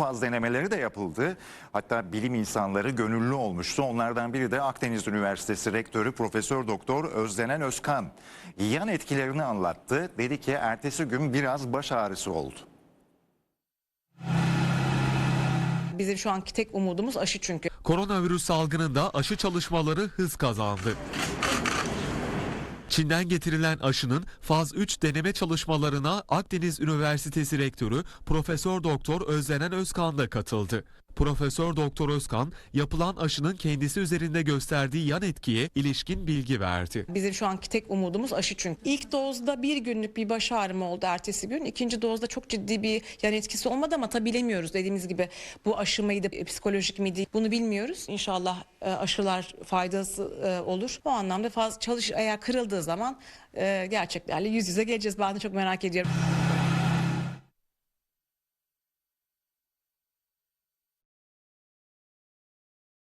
faz denemeleri de yapıldı. Hatta bilim insanları gönüllü olmuştu. Onlardan biri de Akdeniz Üniversitesi Rektörü Profesör Doktor Özdenen Özkan. Yan etkilerini anlattı. Dedi ki ertesi gün biraz baş ağrısı oldu. Bizim şu anki tek umudumuz aşı çünkü. Koronavirüs salgınında aşı çalışmaları hız kazandı. Çin'den getirilen aşının faz 3 deneme çalışmalarına Akdeniz Üniversitesi Rektörü Profesör Doktor Özlenen Özkan da katıldı. Profesör Doktor Özkan yapılan aşının kendisi üzerinde gösterdiği yan etkiye ilişkin bilgi verdi. Bizim şu anki tek umudumuz aşı çünkü. İlk dozda bir günlük bir baş ağrımı oldu ertesi gün. İkinci dozda çok ciddi bir yan etkisi olmadı ama tabi bilemiyoruz dediğimiz gibi bu aşı mıydı, psikolojik miydi bunu bilmiyoruz. İnşallah e, aşılar faydası e, olur. Bu anlamda fazla çalış eğer kırıldığı zaman e, gerçeklerle yüz yüze geleceğiz. Ben de çok merak ediyorum.